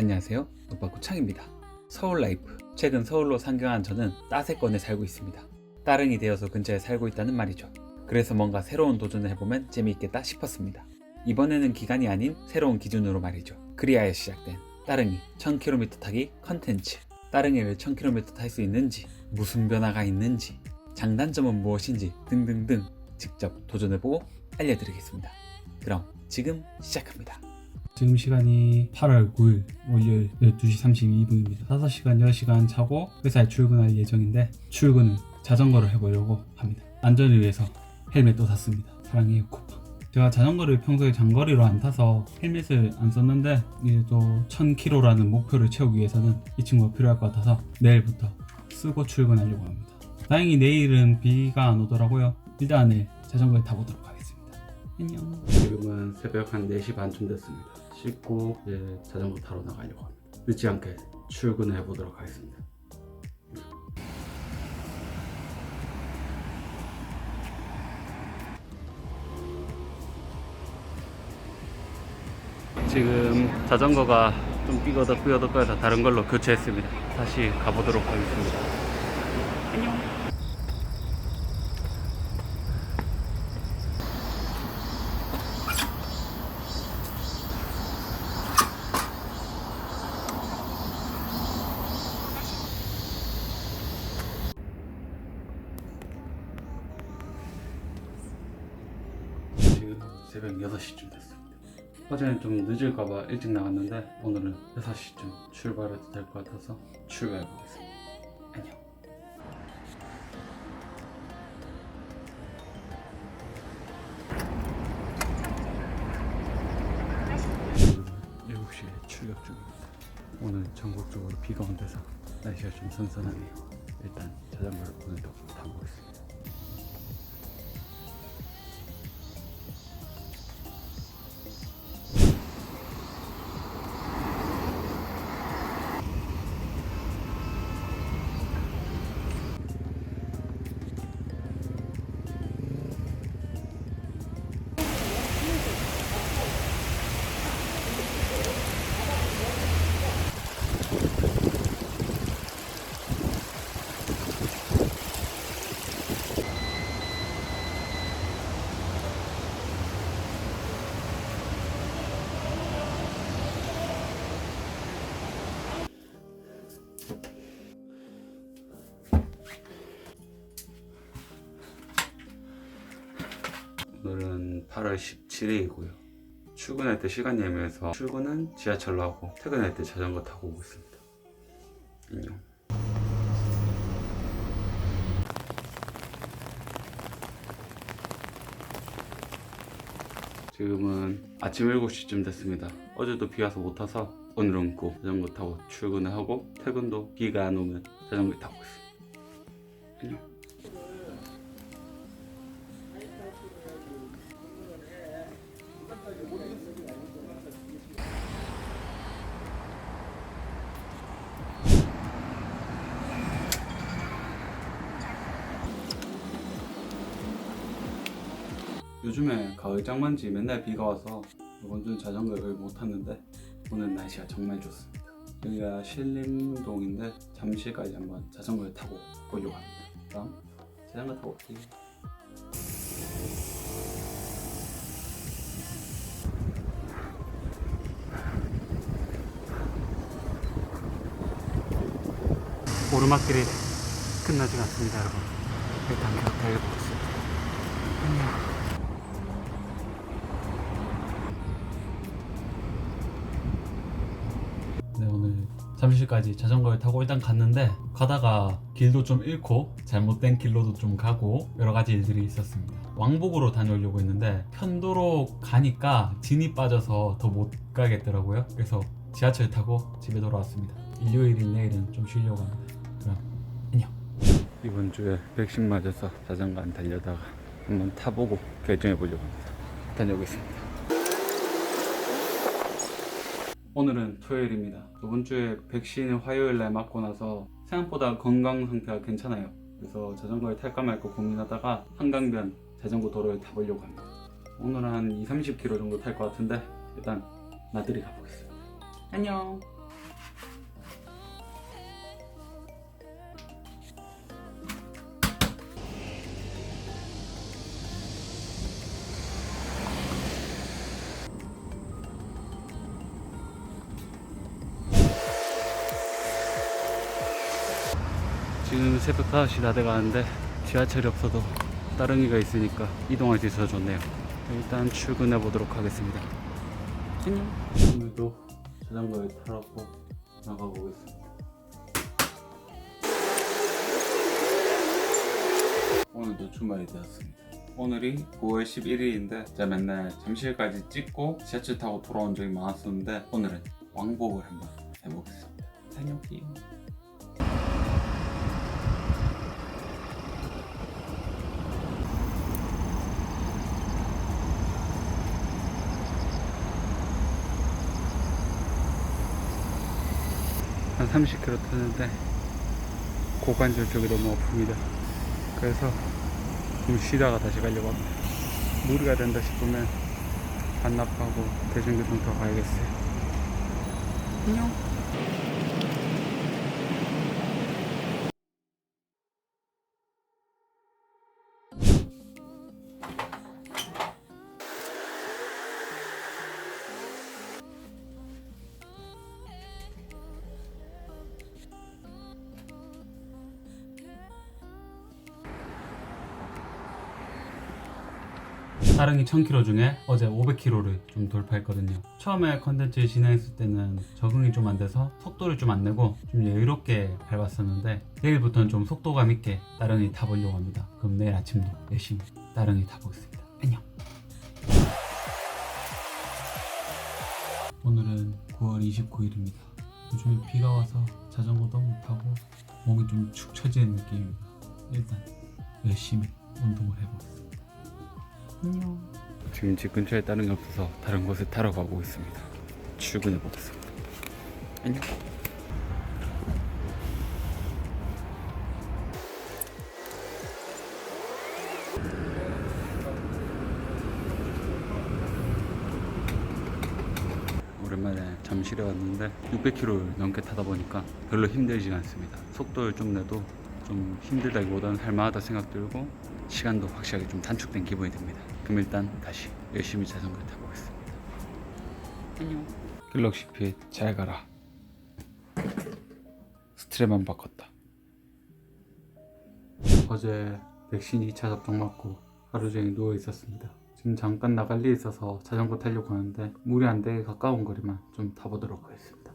안녕하세요. 노빠구창입니다. 서울 라이프. 최근 서울로 상경한 저는 따세권에 살고 있습니다. 따릉이 되어서 근처에 살고 있다는 말이죠. 그래서 뭔가 새로운 도전을 해보면 재미있겠다 싶었습니다. 이번에는 기간이 아닌 새로운 기준으로 말이죠. 그리하여 시작된 따릉이 1000km 타기 컨텐츠. 따릉이를 1000km 탈 수 있는지, 무슨 변화가 있는지, 장단점은 무엇인지 등등등 직접 도전해보고 알려드리겠습니다. 그럼 지금 시작합니다. 지금 시간이 8월 9일 월요일 12시 32분입니다. 5시간 10시간 자고 회사에 출근할 예정인데 출근은 자전거를 해보려고 합니다. 안전을 위해서 헬멧도 샀습니다. 사랑해요 쿠팡. 제가 자전거를 평소에 장거리로 안 타서 헬멧을 안 썼는데 이제 또 1000km라는 목표를 채우기 위해서는 이 친구가 필요할 것 같아서 내일부터 쓰고 출근하려고 합니다. 다행히 내일은 비가 안 오더라고요. 일단 내일 자전거에 타보도록 하겠습니다. 안녕. 지금은 새벽 한 4시 반쯤 됐습니다. 씻고 이제 자전거 타러 나가려고 합니다. 늦지 않게 출근해 보도록 하겠습니다. 지금 자전거가 좀 삐거덕 삐거덕거려서 다른 걸로 교체했습니다. 다시 가보도록 하겠습니다. 새벽 6시쯤 됐습니다. 어제는 좀 늦을까봐 일찍 나갔는데 오늘은 6시쯤 출발해도 될 것 같아서 출발해 보겠습니다. 안녕. 지금 7시에 출격 중입니다. 오늘 전국적으로 비가 온 데서 날씨가 좀 선선하네요. 일단 자전거를 오늘도 타보겠습니다. 8월 17일이고요. 출근할 때 시간이 애매해서 출근은 지하철로 하고 퇴근할 때 자전거 타고 오고 있습니다. 안녕. 지금은 아침 7시쯤 됐습니다. 어제도 비 와서 못 타서 오늘은 꼭 자전거 타고 출근을 하고 퇴근도 비가 안 오면 자전거 타고 있습니다. 안녕. 요즘에 가을 장만지 맨날 비가 와서 이번 주는 자전거를 못 탔는데 오늘 날씨가 정말 좋습니다. 여기가 신림동인데 잠시까지 한번 자전거를 타고 보려고 합니다. 그럼 자전거 타고 올게요. 오르막길이 끝나지 않습니다, 여러분. 일단 계속 달려보겠습니다. 안녕. 잠실까지 자전거를 타고 일단 갔는데 가다가 길도 좀 잃고 잘못된 길로도 좀 가고 여러 가지 일들이 있었습니다. 왕복으로 다녀오려고 했는데 편도로 가니까 진이 빠져서 더 못 가겠더라고요. 그래서 지하철 타고 집에 돌아왔습니다. 일요일인 내일은 좀 쉬려고 합니다. 그럼 안녕. 이번 주에 백신 맞아서 자전거 안 달려다가 한번 타보고 결정해 보려고 합니다. 다녀오겠습니다. 오늘은 토요일입니다. 이번 주에 백신을 화요일 날 맞고 나서 생각보다 건강 상태가 괜찮아요. 그래서 자전거를 탈까 말까 고민하다가 한강변 자전거 도로를 타보려고 합니다. 오늘 한 2, 30km 정도 탈 것 같은데 일단 나들이 가보겠습니다. 안녕. 새벽 5시 다 돼가는데 지하철이 없어도 따릉이가 있으니까 이동할 수 있어서 좋네요. 일단 출근해 보도록 하겠습니다. 안녕. 오늘도 자전거에 타라고 나가보겠습니다. 오늘도 주말이 되었습니다. 오늘이 9월 11일인데 제가 맨날 잠실까지 찍고 지하철 타고 돌아온 적이 많았었는데 오늘은 왕복을 한번 해보겠습니다. 다녀올게요. 한 30km 타는데 고관절 쪽이 너무 아픕니다. 그래서 좀 쉬다가 다시 가려고 합니다. 무리가 된다 싶으면 반납하고 대중교통 더 가야겠어요. 안녕. 사릉이 1000km 중에 어제 500km를 좀 돌파했거든요. 처음에 컨텐츠 진행했을 때는 적응이 좀 안 돼서 속도를 좀 안 내고 좀 여유롭게 밟았었는데 내일부터는 좀 속도감 있게 따릉이 타보려고 합니다. 그럼 내일 아침도 열심히 따릉이 타보겠습니다. 안녕. 오늘은 9월 29일입니다. 요즘에 비가 와서 자전거도 못 타고 몸이 좀 축 처지는 느낌입니다. 일단 열심히 운동을 해보겠습니다. 안녕. 지금 집 근처에 다른 게 없어서 다른 곳에 타러 가고 있습니다. 출근해 보겠습니다. 안녕. 오랜만에 잠실에 왔는데 600km를 넘게 타다 보니까 별로 힘들지 않습니다. 속도를 좀 내도 좀 힘들다기보다는 할만하다 생각 들고 시간도 확실하게 좀 단축된 기분이 듭니다. 그럼 일단 다시 열심히 자전거 타보겠습니다. 안녕. 갤럭시 핏 잘 가라. 스트랩만 바꿨다. 어제 백신 2차 접종 맞고 하루 종일 누워 있었습니다. 지금 잠깐 나갈 일 있어서 자전거 타려고 하는데 물이 안 되게 가까운 거리만 좀 타보도록 하겠습니다.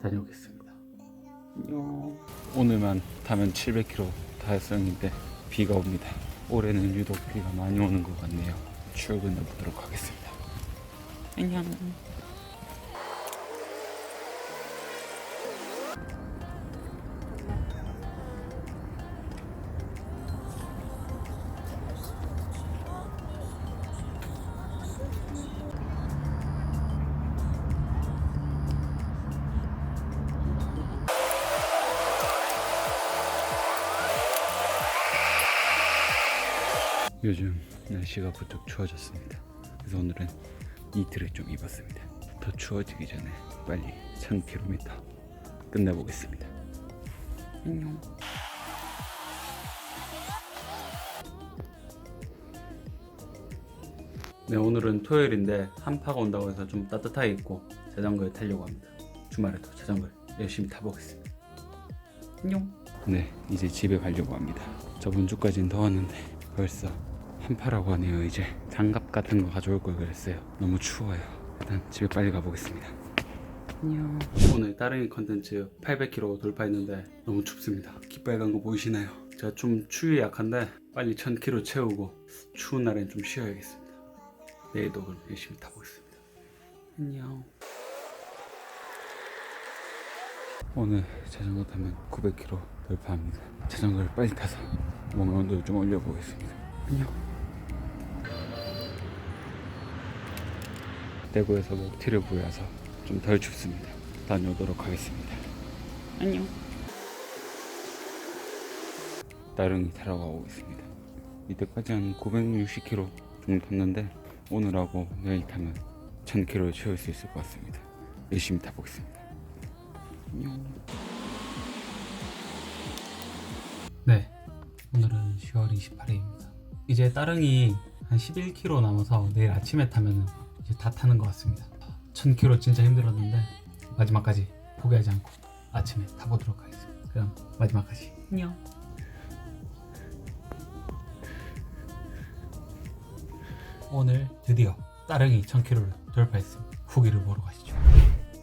다녀오겠습니다. 안녕. 오늘만 타면 700km 달성인데 비가 옵니다. 올해는 유독 비가 많이 오는 것 같네요. 출근해 보도록 하겠습니다. 안녕. 요즘 날씨가 부쩍 추워졌습니다. 그래서 오늘은 니트를 좀 입었습니다. 더 추워지기 전에 빨리 1000km 끝내보겠습니다. 안녕. 네, 오늘은 토요일인데 한파가 온다고 해서 좀 따뜻하게 입고 자전거에 타려고 합니다. 주말에도 자전거를 열심히 타보겠습니다. 안녕. 네, 이제 집에 가려고 합니다. 저번 주까지는 더웠는데 벌써 한파라고 하네요. 이제 장갑 같은 거 가져올 걸 그랬어요. 너무 추워요. 일단 집에 빨리 가보겠습니다. 안녕. 오늘 따릉이 컨텐츠 800km 돌파했는데 너무 춥습니다. 깃발간 거 보이시나요? 제가 좀 추위에 약한데 빨리 1000km 채우고 추운 날엔 좀 쉬어야겠습니다. 내일도 그럼 열심히 타보겠습니다. 안녕. 오늘 자전거 타면 900km 돌파합니다. 자전거를 빨리 타서 몸의 온도를 좀 올려보겠습니다. 안녕. 대구에서 먹튀를 보여서 좀 덜 춥습니다. 다녀오도록 하겠습니다. 안녕. 따릉이 타러 가고 있습니다. 이때까지 한 960km 정도 탔는데 오늘하고 내일 타면 1000km를 채울 수 있을 것 같습니다. 열심히 타보겠습니다. 안녕. 네, 오늘은 10월 28일입니다. 이제 따릉이 한 11km 남아서 내일 아침에 타면 이제 다 타는 것 같습니다. 1000km 진짜 힘들었는데 마지막까지 포기하지 않고 아침에 타보도록 하겠습니다. 그럼 마지막까지 안녕. 오늘 드디어 따릉이 1000km를 돌파했습니다. 후기를 보러 가시죠.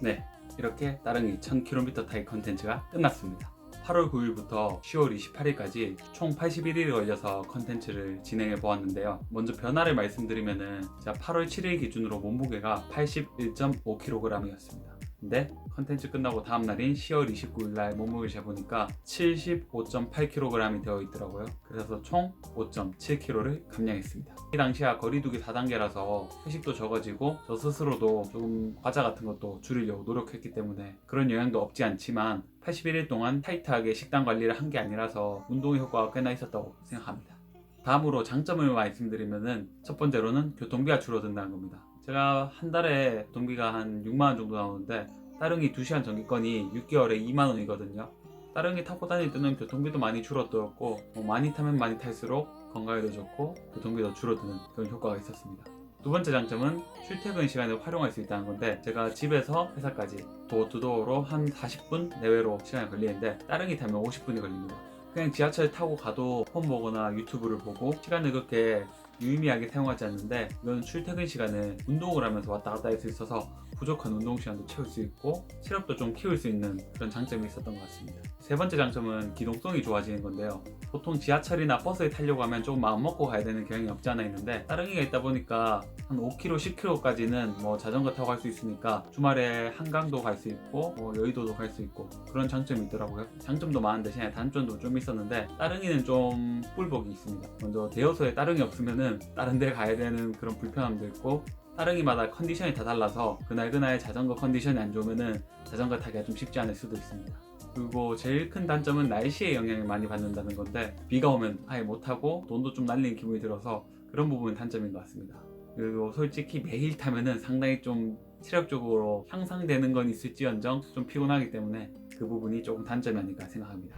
네, 이렇게 따릉이 1000km 타이 컨텐츠가 끝났습니다. 8월 9일부터 10월 28일까지 총 81일이 걸려서 컨텐츠를 진행해 보았는데요. 먼저 변화를 말씀드리면은 제가 8월 7일 기준으로 몸무게가 81.5kg이었습니다. 근데 컨텐츠 끝나고 다음 날인 10월 29일 날 몸무게를 재보니까 75.8kg이 되어 있더라고요. 그래서 총 5.7kg를 감량했습니다. 이 당시야 거리두기 4단계라서 회식도 적어지고 저 스스로도 조금 과자 같은 것도 줄이려고 노력했기 때문에 그런 영향도 없지 않지만 81일 동안 타이트하게 식단 관리를 한 게 아니라서 운동의 효과가 꽤나 있었다고 생각합니다. 다음으로 장점을 말씀드리면은 첫 번째로는 교통비가 줄어든다는 겁니다. 제가 한 달에 교통비가 한 6만 원 정도 나오는데 따릉이 2시간 전기권이 6개월에 2만 원이거든요. 따릉이 타고 다닐 때는 교통비도 많이 줄어들었고 뭐 많이 타면 많이 탈수록 건강에도 좋고 교통비도 줄어드는 그런 효과가 있었습니다. 두 번째 장점은 출퇴근 시간을 활용할 수 있다는 건데 제가 집에서 회사까지 도어투도어로 한 40분 내외로 시간이 걸리는데 따릉이 타면 50분이 걸립니다. 그냥 지하철 타고 가도 폰 보거나 유튜브를 보고 시간을 그렇게 유의미하게 사용하지 않는데 이건 출퇴근 시간에 운동을 하면서 왔다 갔다 할 수 있어서 부족한 운동 시간도 채울 수 있고 체력도 좀 키울 수 있는 그런 장점이 있었던 것 같습니다. 세 번째 장점은 기동성이 좋아지는 건데요. 보통 지하철이나 버스에 타려고 하면 조금 마음 먹고 가야 되는 경향이 없지 않아 있는데 따릉이가 있다 보니까 한 5km, 10km까지는 뭐 자전거 타고 갈 수 있으니까 주말에 한강도 갈 수 있고 뭐 여의도도 갈 수 있고 그런 장점이 있더라고요. 장점도 많은 대신에 단점도 좀 있었는데 따릉이는 좀 꿀복이 있습니다. 먼저 대여소에 따릉이 없으면은 다른 데 가야 되는 그런 불편함도 있고 따릉이마다 컨디션이 다 달라서 그날 그날 자전거 컨디션이 안 좋으면은 자전거 타기가 좀 쉽지 않을 수도 있습니다. 그리고 제일 큰 단점은 날씨의 영향을 많이 받는다는 건데 비가 오면 아예 못하고 돈도 좀 날리는 기분이 들어서 그런 부분이 단점인 것 같습니다. 그리고 솔직히 매일 타면은 상당히 좀 체력적으로 향상되는 건 있을지언정 좀 피곤하기 때문에 그 부분이 조금 단점이 아닐까 생각합니다.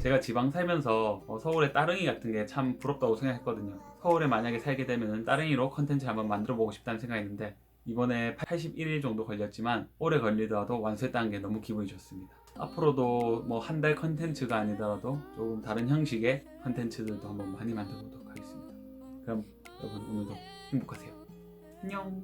제가 지방 살면서 어, 서울의 따릉이 같은 게 참 부럽다고 생각했거든요. 서울에 만약에 살게 되면 따릉이로 컨텐츠 한번 만들어 보고 싶다는 생각했는데 이번에 81일 정도 걸렸지만 오래 걸리더라도 완수했다는 게 너무 기분이 좋습니다. 앞으로도 뭐 한 달 컨텐츠가 아니더라도 조금 다른 형식의 컨텐츠들도 한번 많이 만들어 보도록 하겠습니다. 그럼 여러분 오늘도 행복하세요. 안녕.